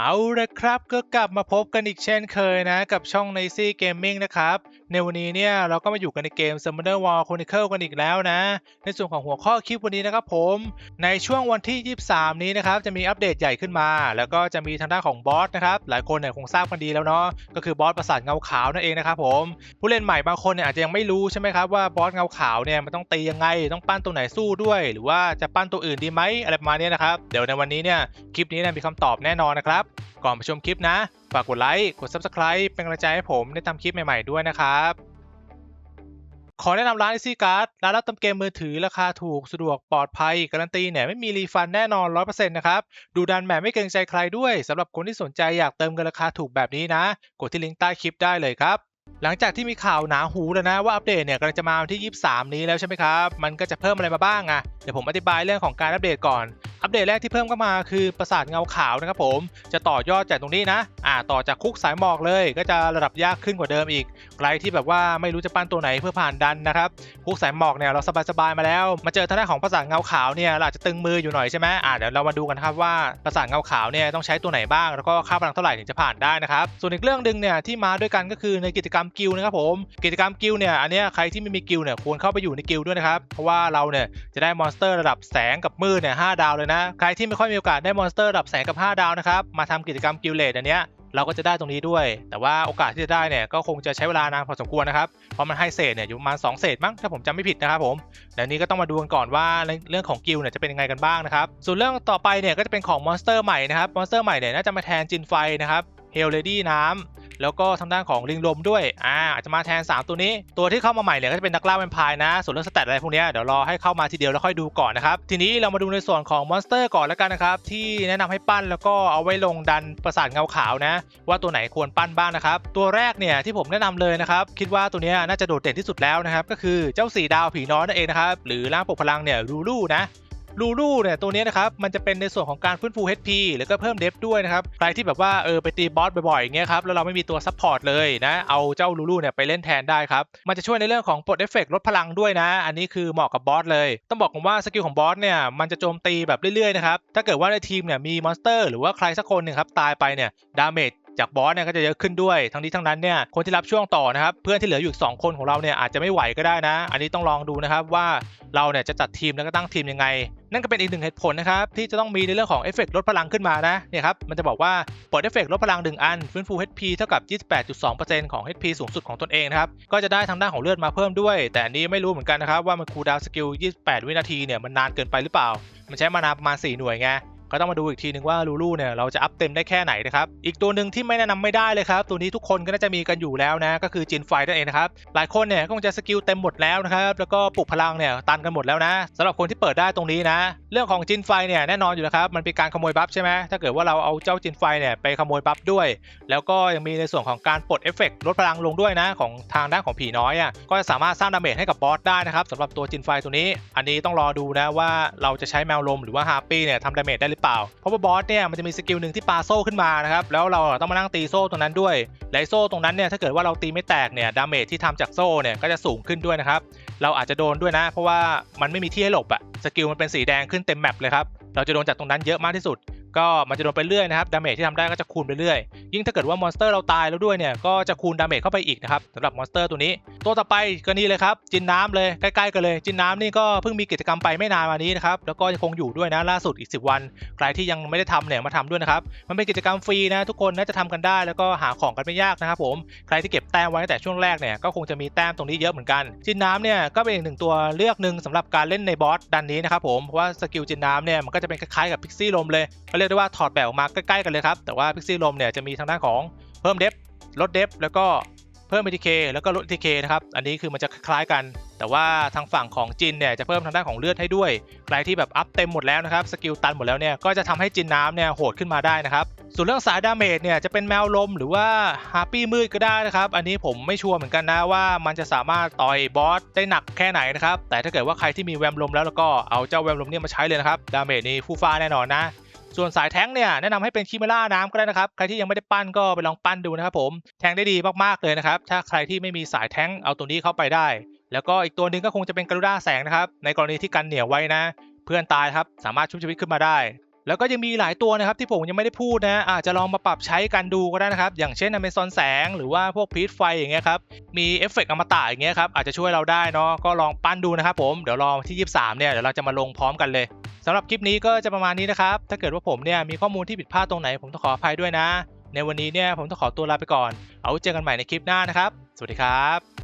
เอาละครับก็กลับมาพบกันอีกเช่นเคยนะ กับช่อง n i c y Gaming นะครับ ในวันนี้เนี่ย เราก็มาอยู่กันในเกม Summoner War Chronicle กันอีกแล้วนะ ในส่วนของหัวข้อคลิปวันนี้นะครับผม ในช่วงวันที่ 23 นี้นะครับ จะมีอัปเดตใหญ่ขึ้นมา แล้วก็จะมีทางด้านของบอสนะครับ หลายคนเนี่ยคงทราบกันดีแล้วเนาะก็คือบอสประสาทเงาขาวนั่นเองนะครับผม ผู้เล่นใหม่บางคนเนี่ยอาจจะยังไม่รู้ใช่ไหมครับว่าบอสเงาขาวเนี่ยมันต้องตียังไงต้องปั้นตัวไหนสู้ด้วย หรือว่าจะปั้นตัวอื่นดีไหมอะไรประมาณนี้นะครับเดี๋ยวในวันนี้เนี่ยคลิปนี้เนี่ยมีคำตอบแน่นอนนะครับ ก่อนไปชมคลิปนะ ฝากกดไลค์ กด Subscribe เป็นกำลังใจให้ผมได้ทำคลิปใหม่ ๆ ด้วยนะครับ ขอแนะนำร้าน Easy Card ร้านรับทำเกมมือถือราคาถูก สะดวกปลอดภัย การันตีเนี่ยไม่มีรีฟันแน่นอน 100%นะครับ ดูดันแบบไม่เกรงใจใครด้วยสำหรับคนที่สนใจอยากเติมเงินราคาถูกแบบนี้นะ กดที่ลิงก์ใต้คลิปได้เลยครับหลังจากที่มีข่าวหนาหูแล้วนะว่าอัปเดตเนี่ยกำลังจะมาวันที่ 23 นี้แล้วใช่ไหมครับ มันก็จะเพิ่มอะไรมาบ้างอะเดี๋ยวผมอธิบายเรื่องของการอัปเดตก่อน อัปเดตแรกที่เพิ่มเข้ามาคือปราสาทเงาขาวนะครับผมจะต่อยอดจากตรงนี้นะอ่าต่อจากคุกสายหมอกเลย ก็จะระดับยากขึ้นกว่าเดิมอีกใครที่แบบว่าไม่รู้จะปั้นตัวไหนเพื่อผ่านดันนะครับคุกสายหมอกเนี่ยเราสบายๆมาแล้ว มาเจอทางด้านของปราสาทเงาขาวเนี่ยเราอาจจะตึงมืออยู่หน่อยใช่ไหมอ่าเดี๋ยวเรามาดูกันครับว่าปราสาทเงาขาวเนี่ยต้องใช้ตัวไหนบ้าง แล้วก็ค่าพลังเท่าไหร่ถึงจะผ่านได้นะครับส่วนอีกเรื่องหนึ่งเนี่ยที่มาด้วยกันก็คือในกิจกรรมกิลนะครับผมกิจกรรมกิลเนี่ยอันนี้ใครที่ไม่มีกิลเนี่ยควรเข้าไปอยู่ในกิลด้วยนะครับเพราะว่าเราเนี่ยจะได้มอนสเตอร์ระดับแสงกับมืดเนี่ยหดาวเลยนะ ใครที่ไม่ค่อยมีโอกาสได้มอนสเตอร์ระดับแสงกับ 5 ดาวนะครับ มาทำกิจกรรมกิลเลดอันเนี้ยเราก็จะได้ตรงนี้ด้วย แต่ว่าโอกาสที่จะได้เนี่ยก็คงจะใช้เวลานานพอสมควรนะครับ เพราะมันให้เศษเนี่ยอยู่ประมาณ2เศษมั้งถ้าผมจำไม่ผิดนะครับผมแต่นี้ก็ต้องมาดูกันก่อนว่าเรื่องของกิลเนี่ยจะเป็นยังไงกันบ้างนะครับ ส่วนเรื่องต่อไปเนี่ยก็จะเป็นของมอนสเตอร์ใหม่นะครับ มอนสเตอร์ใหม่เนี่ยน่าจะมาแทนจินไฟนะครับ เฮลเลดี้น้ำ แล้วก็ทางด้านของลิงลมด้วยอ่าอาจจะมาแทน 3 ตัวนี้ ตัวที่เข้ามาใหม่เนี่ยก็จะเป็นนักล่าแวมไพร์นะ ส่วนเรื่องสเตตอะไรพวกนี้เดี๋ยวรอให้เข้ามาทีเดียวแล้วค่อยดูก่อนนะครับ ทีนี้เรามาดูในส่วนของมอนสเตอร์ก่อนแล้วกันนะครับ ที่แนะนำให้ปั้นแล้วก็เอาไว้ลงดันประสาทเงาขาวนะ ว่าตัวไหนควรปั้นบ้างนะครับ ตัวแรกเนี่ยที่ผมแนะนำเลยนะครับ คิดว่าตัวนี้น่าจะโดดเด่นที่สุดแล้วนะครับก็คือเจ้าสีดาวผีน้อยนั่นเองนะครับหรือร่างปกพลังเนี่ยรูลูนะ ลูลูเนี่ยตัวนี้นะครับมันจะเป็นในส่วนของการฟื้นฟู HP หรือก็เพิ่มเดฟด้วยนะครับใครที่แบบว่าเออไปตีบอสบ่อยๆอย่างเงี้ยครับแล้วเราไม่มีตัวซัพพอร์ตเลยนะเอาเจ้าลูลูเนี่ยไปเล่นแทนได้ครับมันจะช่วยในเรื่องของปลดเอฟเฟกลดพลังด้วยนะ อันนี้คือเหมาะกับบอสเลย ต้องบอกผมว่าสกิลของบอสเนี่ยมันจะโจมตีแบบเรื่อยๆนะครับถ้าเกิดว่าในทีมเนี่ยมีมอนสเตอร์หรือว่าใครสักคนหนึ่งครับตายไปเนี่ยดาเมจ จากบอสเนี่ยก็จะเยอะขึ้นด้วยทั้งนี้ทั้งนั้นเนี่ยคนที่รับช่วงต่อนะครับเพื่อนที่เหลืออยู่อีกสองคนของเราเนี่ยอาจจะไม่ไหวก็ได้นะ อันนี้ต้องลองดูนะครับว่าเราเนี่ยจะจัดทีมแล้วก็ตั้งทีมยังไง นั่นก็เป็นอีกหนึ่งเหตุผลนะครับที่จะต้องมีในเรื่องของเอฟเฟกต์ลดพลังขึ้นมานะเนี่ยครับมันจะบอกว่าปลดเอฟเฟกต์ลดพลังหนึ่งอัน ฟื้นฟู HP เท่ากับ 28.2%ของ HP สูงสุดของตนเองนะครับก็จะได้ทางด้านของเลือดมาเพิ่มด้วย แต่อันนี้ไม่รู้เหมือนกันนะครับว่ามันคูลดาวน์สกิล 28 วินาทีเนี่ยมันนานเกินไปหรือเปล่า มันใช้มานาประมาณ 4 หน่วยไง ก็ต้องมาดูอีกทีนึงว่าลูลูเนี่ยเราจะอัพเต็มได้แค่ไหนนะครับ อีกตัวหนึ่งที่ไม่แนะนำไม่ได้เลยครับ ตัวนี้ทุกคนก็น่าจะมีกันอยู่แล้วนะ ก็คือจินไฟนั่นเองนะครับ หลายคนเนี่ยก็คงจะสกิลเต็มหมดแล้วนะครับ แล้วก็ปลุกพลังเนี่ยตันกันหมดแล้วนะสำหรับคนที่เปิดได้ตรงนี้นะ เรื่องของจินไฟเนี่ยแน่นอนอยู่แล้วครับ มันเป็นการขโมยบัฟใช่ไหมถ้าเกิดว่าเราเอาเจ้าจินไฟเนี่ยไปขโมยบัฟด้วย แล้วก็ยังมีในส่วนของการปลดเอฟเฟกต์ลดพลังลงด้วยนะของทางด้านของผีน้อยอะก็จะสามารถสร้างดาเมจให้กับบอสได้นะครับสำหรับตัวจินไฟตัวนี้ อันนี้ต้องรอดูนะว่าเราจะใช้แมวลมหรือว่าฮาร์ปี้เนี่ยทำดาเมจได้หรือเปล่า เพราะว่าบอสเนี่ยมันจะมีสกิลหนึ่งที่ปาโซ่ขึ้นมานะครับ แล้วเราต้องมานั่งตีโซ่ตรงนั้นด้วยและโซ่ตรงนั้นเนี่ยถ้าเกิดว่าเราตีไม่แตกเนี่ยดาเมจที่ทำจากโซ่เนี่ยก็จะสูงขึ้นด้วยนะครับ เราอาจจะโดนด้วยนะ เพราะว่ามันไม่มีที่ให้หลบอะสกิลมันเป็นสีแดงขึ้นเต็มแมปเลยครับ เราจะโดนจากตรงนั้นเยอะมากที่สุด ก็มันจะโดนไปเรื่อยนะครับดาเมจที่ทำได้ก็จะคูณไปเรื่อยยิ่งถ้าเกิดว่ามอนสเตอร์เราตายแล้วด้วยเนี่ยก็จะคูณดาเมจเข้าไปอีกนะครับสำหรับมอนสเตอร์ตัวนี้ ตัวต่อไปก็นี่เลยครับจินน้ำเลยใกล้ๆกันเลย จินน้ำนี่ก็เพิ่งมีกิจกรรมไปไม่นานมานี้นะครับแล้วก็ยังคงอยู่ด้วยนะล่าสุดอีก 10 วันใครที่ยังไม่ได้ทำเนี่ยมาทำด้วยนะครับมันเป็นกิจกรรมฟรีนะทุกคนน่าจะทำกันได้ แล้วก็หาของกันไม่ยากนะครับผมใครที่เก็บแต้มไว้ตั้งแต่ช่วงแรกเนี่ยก็คงจะมีแต้มตรงนี้เยอะเหมือนกัน จินน้ำเนี่ยก็เป็นอีกหนึ่งตัวเลือกหนึ่งสำหรับการเล่นในบอสดันนี้นะครับผมเพราะว่าสกิลจินน้ำเนี่ยมันก็จะเป็นคล้ายๆกับพิกซี่ลมเลยก็เรียกได้ว่าถอดแบบออกมาใกล้ๆกันเลยครับแต่ว่าพิกซี่ลมเนี่ยจะมีทางด้านของเพิ่มเดฟลดเดฟแล้วก็ เพิ่ม ATK แล้วก็ลด ATK นะครับ อันนี้คือมันจะคล้ายกัน แต่ว่าทางฝั่งของจินเนี่ยจะเพิ่มทางด้านของเลือดให้ด้วย ใครที่แบบอัพเต็มหมดแล้วนะครับ สกิลตันหมดแล้วเนี่ย ก็จะทำให้จินน้ำเนี่ยโหดขึ้นมาได้นะครับ ส่วนเรื่องสายดาเมจเนี่ยจะเป็นแมวลมหรือว่าฮาร์ปี้มืดก็ได้นะครับ อันนี้ผมไม่ชัวร์เหมือนกันนะว่ามันจะสามารถต่อยบอสได้หนักแค่ไหนนะครับ แต่ถ้าเกิดว่าใครที่มีแวมลมแล้วแล้วก็เอาเจ้าแวมลมเนี่ยมาใช้เลยนะครับ ดาเมจนี่ฟูฟ้าแน่นอนนะ ส่วนสายแท้งเนี่ยแนะนำให้เป็นคิเมล่าน้ำก็ได้นะครับใครที่ยังไม่ได้ปั้นก็ไปลองปั้นดูนะครับผมแทงได้ดีมากๆเลยนะครับถ้าใครที่ไม่มีสายแท้งเอาตัวนี้เข้าไปได้ แล้วก็อีกตัวหนึ่งก็คงจะเป็นกรุด้าแสงนะครับในกรณีที่กันเหนียวไว้นะ เพื่อนตายครับสามารถชุบชีวิตขึ้นมาได้ แล้วก็ยังมีหลายตัวนะครับที่ผมยังไม่ได้พูดนะอาจจะลองมาปรับใช้กันดูก็ได้นะครับ อย่างเช่นอเมซอนแสงหรือว่าพวกพีทไฟอย่างเงี้ยครับมีเอฟเฟกต์อมตะอย่างเงี้ยครับอาจจะช่วยเราได้เนาะก็ลองปั้นดูนะครับผมเดี๋ยวรอที่ 23 เนี่ยเดี๋ยวเราจะมาลงพร้อมกันเลยสำหรับคลิปนี้ก็จะประมาณนี้นะครับถ้าเกิดว่าผมเนี่ยมีข้อมูลที่ผิดพลาดตรงไหนผมต้องขออภัยด้วยนะ ในวันนี้เนี่ยผมต้องขอตัวลาไปก่อน เอาเจอกันใหม่ในคลิปหน้านะครับ สวัสดีครับ